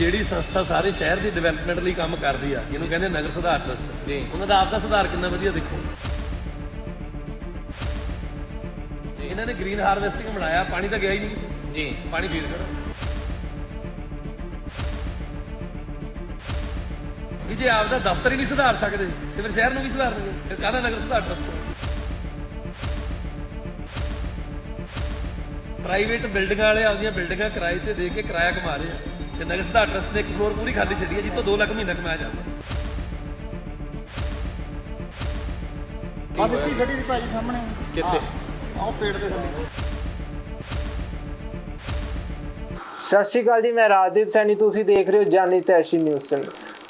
ਜਿਹੜੀ ਸੰਸਥਾ ਸਾਰੇ ਸ਼ਹਿਰ ਦੀ ਡਿਵੈਲਪਮੈਂਟ ਲਈ ਕੰਮ ਕਰਦੀ ਆ ਜਿਹਨੂੰ ਕਹਿੰਦੇ ਨਗਰ ਸੁਧਾਰ ਟਰਸਟ ਜੀ। ਉਹਨਾਂ ਦਾ ਆਪ ਦਾ ਸੁਧਾਰ ਕਿੰਨਾ ਵਧੀਆ ਦੇਖੋ। ਇਹਨਾਂ ਨੇ ਗ੍ਰੀਨ ਹਾਰਵੈਸਟਿੰਗ ਬਣਾਇਆ ਪਾਣੀ ਤਾਂ ਗਿਆ ਹੀ ਨਹੀਂ। ਜੀ। ਪਾਣੀ ਫੇਰ ਖੜਾ। ਵੀ ਜੇ ਆਪ ਦਾ ਦਫ਼ਤਰ ਹੀ ਨਹੀਂ ਸੁਧਾਰ ਸਕਦੇ ਤੇ ਫਿਰ ਸ਼ਹਿਰ ਨੂੰ ਵੀ ਸੁਧਾਰਨਗੇ? ਫਿਰ ਕਾਹਦਾ ਨਗਰ ਸੁਧਾਰ ਟਰਸਟ ਪ੍ਰਾਈਵੇਟ ਬਿਲਡਿੰਗਾਂ ਵਾਲੇ ਆਪਦੀਆਂ ਬਿਲਡਿੰਗਾਂ ਕਿਰਾਏ ਤੇ ਦੇ ਕੇ ਕਿਰਾਇਆ ਕਮਾ ਰਹੇ ਆ। ਤੇ ਨਗਰ ਸੁਧਾਰ ਟਰਸਟ ਨੇ ਇੱਕ ਫਲੋਰ ਪੂਰੀ ਖਾਲੀ ਛੱਡੀ ਹੈ ਜਿੱਤੋਂ 2 ਲੱਖ ਮਹੀਨਾ ਕਮਾਇਆ ਜਾ ਸਕਦਾ। ਆ ਦਿੱਤੀ ਗੱਡੀ ਦੀ ਭਾਜੀ ਸਾਹਮਣੇ। ਕਿੱਥੇ? ਆਹ, ਪੇੜ ਦੇ ਥੱਲੇ। ਸਤਿ ਸ਼੍ਰੀ ਅਕਾਲ ਜੀ ਮੈਂ ਰਾਜਦੀਪ ਸੈਣੀ ਤੁਸੀਂ ਦੇਖ ਰਹੇ ਹੋ ਜਾਨੀ ਤੈਸ਼ੀ ਨਿਊਜ਼ ਸਿੰਘ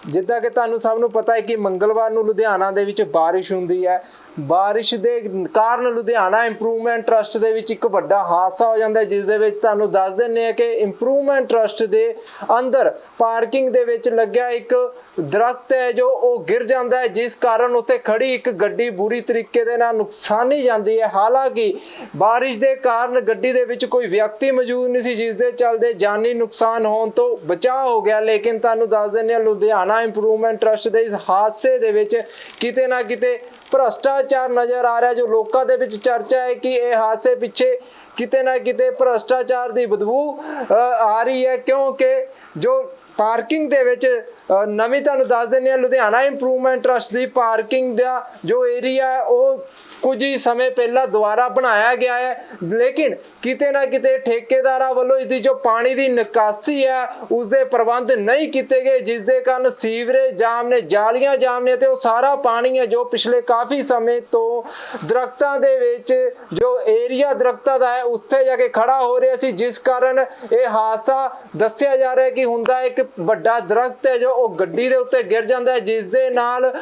ਜਿੱਦਾਂ ਕਿ ਤੁਹਾਨੂੰ ਸਭ ਨੂੰ ਪਤਾ ਹੈ ਕਿ ਮੰਗਲਵਾਰ ਨੂੰ ਲੁਧਿਆਣਾ ਦੇ ਵਿੱਚ ਬਾਰਿਸ਼ ਹੁੰਦੀ ਹੈ। ਬਾਰਿਸ਼ ਦੇ ਕਾਰਨ ਲੁਧਿਆਣਾ ਇੰਪਰੂਵਮੈਂਟ ਟਰਸਟ ਦੇ ਵਿੱਚ ਇੱਕ ਵੱਡਾ ਹਾਦਸਾ ਹੋ ਜਾਂਦਾ ਜਿਸ ਦੇ ਵਿੱਚ ਤੁਹਾਨੂੰ ਦੱਸ ਦਿੰਨੇ ਆ ਕਿ ਇੰਪਰੂਵਮੈਂਟ ਟਰਸਟ ਦੇ ਅੰਦਰ ਪਾਰਕਿੰਗ ਦੇ ਵਿੱਚ ਲੱਗਿਆ ਇੱਕ ਦਰਖਤ ਹੈ, ਜੋ ਉਹ ਗਿਰ ਜਾਂਦਾ ਹੈ, ਜਿਸ ਕਾਰਨ ਉੱਥੇ ਖੜੀ ਇੱਕ ਗੱਡੀ ਬੁਰੀ ਤਰੀਕੇ ਦੇ ਨਾਲ ਨੁਕਸਾਨੀ ਜਾਂਦੀ ਹੈ। ਹਾਲਾਂਕਿ ਬਾਰਿਸ਼ ਦੇ ਕਾਰਨ ਗੱਡੀ ਦੇ ਵਿੱਚ ਕੋਈ ਵਿਅਕਤੀ ਮੌਜੂਦ ਨਹੀਂ ਸੀ, ਜਿਸ ਦੇ ਚੱਲਦੇ ਜਾਨੀ ਨੁਕਸਾਨ ਹੋਣ ਤੋਂ ਬਚਾਅ ਹੋ ਗਿਆ। ਲੇਕਿਨ ਤੁਹਾਨੂੰ ਦੱਸ ਦਿੰਦੇ ਹਾਂ, ਲੁਧਿਆਣਾ ਇੰਪਰੂਵਮੈਂਟ ਟਰਸਟ ਦੇ ਇਸ ਹਾਦਸੇ ਦੇ ਵਿੱਚ ਕਿਤੇ ਨਾ ਕਿਤੇ ਭ੍ਰਸ਼ਟਾਚਾਰ ਨਜ਼ਰ ਆ ਰਿਹਾ ਜੋ ਲੋਕਾਂ ਦੇ ਵਿੱਚ ਚਰਚਾ ਹੈ ਕਿ ਇਹ ਹਾਦਸੇ ਪਿੱਛੇ ਕਿਤੇ ਨਾ ਕਿਤੇ ਭ੍ਰਸ਼ਟਾਚਾਰ ਦੀ ਬਦਬੂ ਅ, ਆ ਰਹੀ ਹੈ। ਕਿਉਂਕਿ ਜੋ ਪਾਰਕਿੰਗ ਦੇ ਵਿੱਚ ਨਵੀਂ ਤੁਹਾਨੂੰ ਦੱਸ ਦਿੰਦੇ ਹਾਂ, ਲੁਧਿਆਣਾ ਇੰਪਰੂਵਮੈਂਟ ਟਰਸਟ ਦੀ ਪਾਰਕਿੰਗ ਦਾ ਜੋ ਏਰੀਆ ਹੈ, ਉਹ ਕੁਝ ਹੀ ਸਮੇਂ ਪਹਿਲਾਂ ਦੁਬਾਰਾ ਬਣਾਇਆ ਗਿਆ ਹੈ। ਲੇਕਿਨ ਕਿਤੇ ਨਾ ਕਿਤੇ ਠੇਕੇਦਾਰਾਂ ਵੱਲੋਂ ਇਸ ਦੀ ਜੋ ਪਾਣੀ ਦੀ ਨਿਕਾਸੀ ਹੈ, ਉਸ ਦੇ ਪ੍ਰਬੰਧ ਨਹੀਂ ਕੀਤੇ ਗਏ, ਜਿਸ ਦੇ ਕਾਰਨ ਸੀਵਰੇਜ ਜਾਮ ਨੇ, ਜਾਲੀਆਂ ਜਾਮ ਨੇ ਤੇ ਉਹ ਸਾਰਾ ਪਾਣੀ ਹੈ ਜੋ ਪਿਛਲੇ ਕਾਫੀ ਸਮੇਂ ਤੋਂ ਦਰਖਤਾਂ ਦੇ ਵਿੱਚ, ਜੋ ਏਰੀਆ ਦਰਖਤਾਂ ਦਾ ਹੈ, ਉੱਥੇ ਜਾ ਕੇ ਖੜਾ ਹੋ ਰਿਹਾ ਸੀ, ਜਿਸ ਕਾਰਨ ਇਹ ਹਾਦਸਾ ਦੱਸਿਆ ਜਾ ਰਿਹਾ ਕਿ ਹੁੰਦਾ ਇੱਕ ਵੱਡਾ ਦਰਖਤ ਹੈ ਜੋ ਉਹ ਗੱਡੀ ਦੇ ਉੱਤੇ ਗਿਰ ਜਾਂਦਾ ਹੈ, ਜਿਸ ਦੇ ਨਾਲ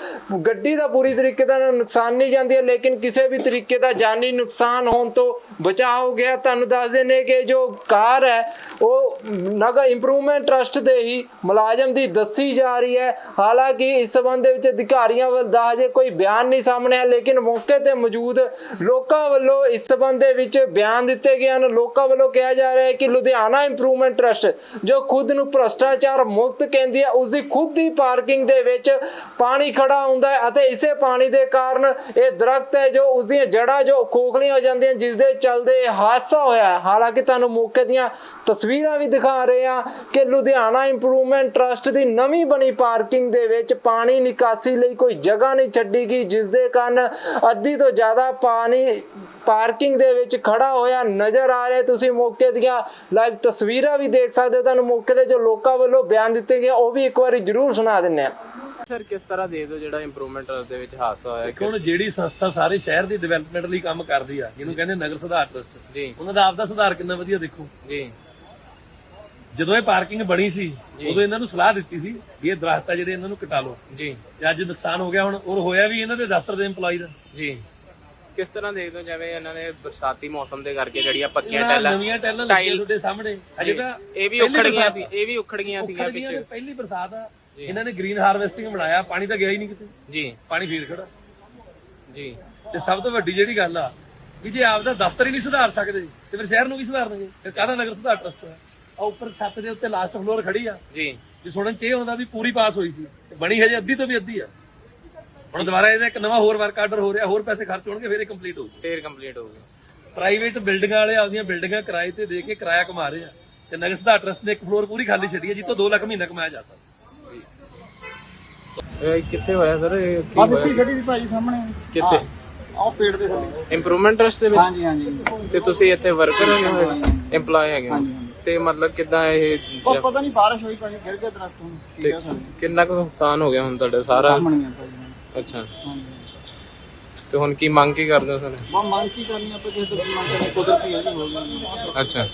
ਗੱਡੀ ਦਾ ਪੂਰੀ ਤਰੀਕੇ ਦਾ ਨੁਕਸਾਨ ਨਹੀਂ ਜਾਂਦੀ ਹੈ, ਲੇਕਿਨ ਕਿਸੇ ਵੀ ਤਰੀਕੇ ਦਾ ਜਾਨੀ ਨੁਕਸਾਨ ਹੋਣ ਤੋਂ ਬਚਾਅ ਹੋ ਗਿਆ ਤੁਹਾਨੂੰ ਦੱਸ ਦਿੰਦੇ ਕਿ ਜੋ ਕਾਰ ਹੈ, ਉਹ ਨਗਰ ਇੰਪਰੂਵਮੈਂਟ ਟਰਸਟ ਦੇ ਹੀ ਮੁਲਾਜ਼ਮ ਦੀ ਦੱਸੀ ਜਾ ਰਹੀ ਹੈ। ਹਾਲਾਂਕਿ ਇਸ ਸੰਬੰਧ ਦੇ ਵਿੱਚ ਅਧਿਕਾਰੀਆਂ ਵੱਲ ਦਾ ਹਜੇ ਕੋਈ ਬਿਆਨ ਨਹੀਂ ਸਾਹਮਣੇ ਆਇਆ, ਲੇਕਿਨ ਮੌਕੇ ਤੇ ਮੌਜੂਦ ਲੋਕਾਂ ਵੱਲੋਂ ਇਸ ਸੰਬੰਧ ਦੇ ਵਿੱਚ ਬਿਆਨ ਦਿੱਤੇ ਗਏ ਹਨ। ਲੋਕਾਂ ਵੱਲੋਂ ਕਿਹਾ ਜਾ ਰਿਹਾ ਹੈ ਕਿ ਲੁਧਿਆਣਾ ਇੰਪਰੂਵਮੈਂਟ ਟਰਸਟ ਜੋ ਖੁਦ ਨੂੰ ਭ੍ਰਸ਼ਟਾਚਾਰ ਮੁਕਤ ਕਹਿੰਦੀ ਹੈ ਉਸ ਦੀ ਖੁਦ ਦੀ ਪਾਰਕਿੰਗ ਦੇ ਵਿੱਚ ਪਾਣੀ ਖੜਾ ਹੁੰਦਾ ਹੈ ਅਤੇ ਇਸੇ ਪਾਣੀ ਦੇ ਕਾਰਨ ਇਹ ਦਰਖਤ ਹੈ ਜੋ ਉਸ ਦੀਆਂ ਜੜ੍ਹਾਂ ਜੋ ਖੋਖਲੀਆਂ ਹੋ ਜਾਂਦੀਆਂ ਜਿਸ ਦੇ ਚੱਲਦੇ ਹਾਦਸਾ ਹੋਇਆ ਹਾਲਾਂਕਿ ਤੁਹਾਨੂੰ ਮੌਕੇ ਦੀਆਂ ਤਸਵੀਰਾਂ ਵੀ ਦਿਖਾ ਰਹੇ ਹਾਂ ਕਿ ਲੁਧਿਆਣਾ ਇੰਪਰੂਵਮੈਂਟ ਟਰਸਟ ਦੀ ਨਵੀਂ ਬਣੀ ਪਾਰਕਿੰਗ ਦੇ ਵਿੱਚ ਪਾਣੀ ਨਿਕਾਸੀ ਲਈ ਕੋਈ ਜਗ੍ਹਾ ਨਹੀਂ ਛੱਡੀ ਗਈ ਜਿਸ ਦੇ ਕਾਰਨ ਅੱਧੀ ਤੋਂ ਜ਼ਿਆਦਾ ਪਾਣੀ ਪਾਰਕਿੰਗ ਦੇ ਵਿੱਚ ਖੜਾ ਹੋਇਆ ਨਜ਼ਰ ਆ ਰਿਹਾ ਤੁਸੀਂ ਮੌਕੇ ਦੀਆਂ ਲਾਈਵ ਤਸਵੀਰਾਂ ਵੀ ਦੇਖ ਸਕਦੇ ਹੋ। ਤੁਹਾਨੂੰ ਮੌਕੇ ਤੇ ਜੋ ਲੋਕਾਂ ਵੱਲੋਂ ਬਿਆਨ ਦਿੱਤੇ ਗਏ ਉਹ ਵੀ ਇੱਕ ਵਾਰੀ ਜ਼ਰੂਰ ਸੁਣਾ ਦਿੰਨੇ ਆ। ਸਰ ਕਿਸ ਤਰ੍ਹਾਂ ਦੇ ਦੋ ਜਿਹੜਾ ਇੰਪਰੂਵਮੈਂਟ ਦੇ ਵਿੱਚ ਹਾਦਸਾ ਹੋਇਆ? ਕਿ ਹੁਣ ਜਿਹੜੀ ਸੰਸਥਾ ਸਾਰੇ ਸ਼ਹਿਰ ਦੀ ਡਿਵੈਲਪਮੈਂਟ ਲਈ ਕੰਮ ਕਰਦੀ ਆ ਜਿਹਨੂੰ ਕਹਿੰਦੇ ਨਗਰ ਸੁਧਾਰ ਟਰਸਟ ਜੀ। ਉਹਨਾਂ ਦਾ ਆਪ ਦਾ ਸੁਧਾਰ ਕਿੰਨਾ ਵਧੀਆ ਦੇਖੋ। ਜੀ। ਜਦੋਂ ਇਹ ਪਾਰਕਿੰਗ ਬਣੀ ਸੀ ਉਦੋਂ ਇਹਨਾਂ ਨੂੰ ਸਲਾਹ ਦਿੱਤੀ ਸੀ ਵੀ ਇਹ ਦਰਖਤ ਆ ਜਿਹੜੇ ਇਹਨਾਂ ਨੂੰ ਕਟਾ ਲਓ। ਜੀ। ਅੱਜ ਨੁਕਸਾਨ ਹੋ ਗਿਆ ਹੁਣ ਔਰ ਹੋਇਆ ਵੀ ਇਹਨਾਂ ਦੇ ਦਫ਼ਤਰ ਦੇ EMPLOYE ਦਾ। ਜੀ। ਕਿਸ ਤਰ੍ਹਾਂ ਦੇਖਦੇ ਹੋ ਜਿਵੇਂ ਇਹਨਾਂ ਨੇ ਬਰਸਾਤੀ ਮੌਸਮ ਦੇ ਕਰਕੇ ਜਿਹੜੀਆਂ ਪੱਕੀਆਂ ਟੈਲਾਂ ਨਵੀਆਂ ਟੈਲਾਂ ਲੱਗੀਆਂ ਤੁਹਾਡੇ ਸਾਹਮਣੇ। ਅਜੇ ਤਾਂ ਇਹ ਵੀ ਉਖੜ ਗਈਆਂ ਸੀ ਇਹ ਵੀ ਉਖੜ ਗਈਆਂ ਸੀਗੀਆਂ ਪਿੱਛੇ। ਪਹਿਲੀ ਬਰਸਾਤ ਆ। ਇਹਨਾਂ ਨੇ ਗ੍ਰੀਨ ਹਾਰਵੈਸਟਿੰਗ ਬਣਾਇਆ ਪਾਣੀ ਤਾਂ ਗਿਆ ਹੀ ਨਹੀਂ ਕਿਤੇ। ਜੀ। ਪਾਣੀ ਫੇਰ ਖੜਾ। ਜੀ। ਤੇ ਸਭ ਤੋਂ ਵੱਡੀ ਜਿਹੜੀ ਗੱਲ ਆ ਵੀ ਜੇ ਆਪ ਦਾ ਦਫ਼ਤਰ ਹੀ ਨਹੀਂ ਸੁਧਾਰ ਸਕਦੇ ਤੇ ਫਿਰ ਸ਼ਹਿਰ ਨੂੰ ਵੀ ਸੁਧਾਰਨਗੇ? ਫਿਰ ਕਾਹਦਾ ਨਗਰ ਸੁਧਾਰ ਟਰਸਟ ਹੋਇਆ? ਆ ਉੱਪਰ ਛੱਤ ਦੇ ਉੱਤੇ ਲਾਸਟ ਫਲੋਰ ਖੜੀ ਆ। ਜੀ। ਜੇ ਸੁਣਨ ਚ ਇਹ ਹੁੰਦਾ ਵੀ ਪੂਰੀ ਪਾਸ ਹੋਈ ਸੀ। ਬਣੀ ਹਜੇ ਅੱਧੀ ਤੋਂ ਵੀ ਅੱਧੀ ਆ। ਹੁਣ ਦੁਬਾਰਾ ਇਹਦਾ ਇੱਕ ਨਵਾਂ ਹੋਰ ਵਰਕ ਆਰਡਰ ਹੋ ਰਿਹਾ ਹੋਰ ਪੈਸੇ ਖਰਚ ਹੋਣਗੇ ਫਿਰ ਇਹ ਕੰਪਲੀਟ ਹੋਊ ਫੇਰ ਕੰਪਲੀਟ ਹੋ ਗਈ ਪ੍ਰਾਈਵੇਟ ਬਿਲਡਿੰਗਾਂ ਵਾਲੇ ਆਪਦੀਆਂ ਬਿਲਡਿੰਗਾਂ ਕਿਰਾਏ ਤੇ ਦੇ ਕੇ ਕਿਰਾਇਆ ਕਮਾ ਰਹੇ ਆ। ਤੇ ਨਗਰ ਸੁਧਾਰ ਟਰਸਟ ਨੇ ਇੱਕ ਫਲੋਰ ਪੂਰੀ ਖਾਲੀ ਛੱਡੀ ਹੈ ਜਿੱਤੋਂ 2 ਲੱਖ ਮਹੀਨਾ ਕਮਾਇਆ ਜਾ ਸਕਦਾ। ਇਹ ਕਿੱਥੇ ਹੋਇਆ ਸਰ? ਇਹ ਕੀ ਹੋਇਆ? ਦਿੱਤੀ ਗੱਡੀ ਦੀ ਭਾਜੀ ਸਾਹਮਣੇ। ਕਿੱਥੇ? ਆਹ, ਪੇੜ ਦੇ ਥੱਲੇ। ਇੰਪਰੂਵਮੈਂਟ ਟਰਸਟ ਦੇ ਵਿੱਚ? ਹਾਂਜੀ ਹਾਂਜੀ। ਤੇ ਤੁਸੀਂ ਇੱਥੇ ਵਰਕਰ ਹੈਗੇ ਹੋ EMPLOYE ਹੈਗੇ ਹੋ? ਹਾਂਜੀ, ਹਾਂਜੀ। ਤੇ ਮਤਲਬ ਕਿਦਾਂ ਇਹ ਉਹ ਪਤਾ ਨਹੀਂ ਬਾਰਿਸ਼ ਹੋਈ ਭਾਜੀ ਗਿਰ ਗਿਆ ਦਰਖਤ ਹੁਣ। ਕੀ ਤੇ ਕਹਿ ਸਕਦੇ ਕਿੰਨਾ ਕੁ ਨੁਕਸਾਨ ਹੋ ਗਿਆ ਹੁਣ ਤੁਹਾਡਾ ਸਾਰਾ? ਸਾਹਮਣੇ ਆ ਭਾਜੀ। ਅੱਛਾ। ਹਾਂਜੀ। ਤੇ ਹੁਣ ਕੀ ਮੰਗ ਕੀ ਕਰਦੇ ਹੋ ਸਰ? ਮੈਂ ਮੰਗ ਕੀ ਕਰਨੀ ਆਪਾਂ ਕਿਸੇ ਤੋਂ ਮੰਗ ਕਰਨੀ ਕੁਦਰਤੀ ਹੈ ਜੀ ਹੋ ਗਈ ਅੱਛਾ।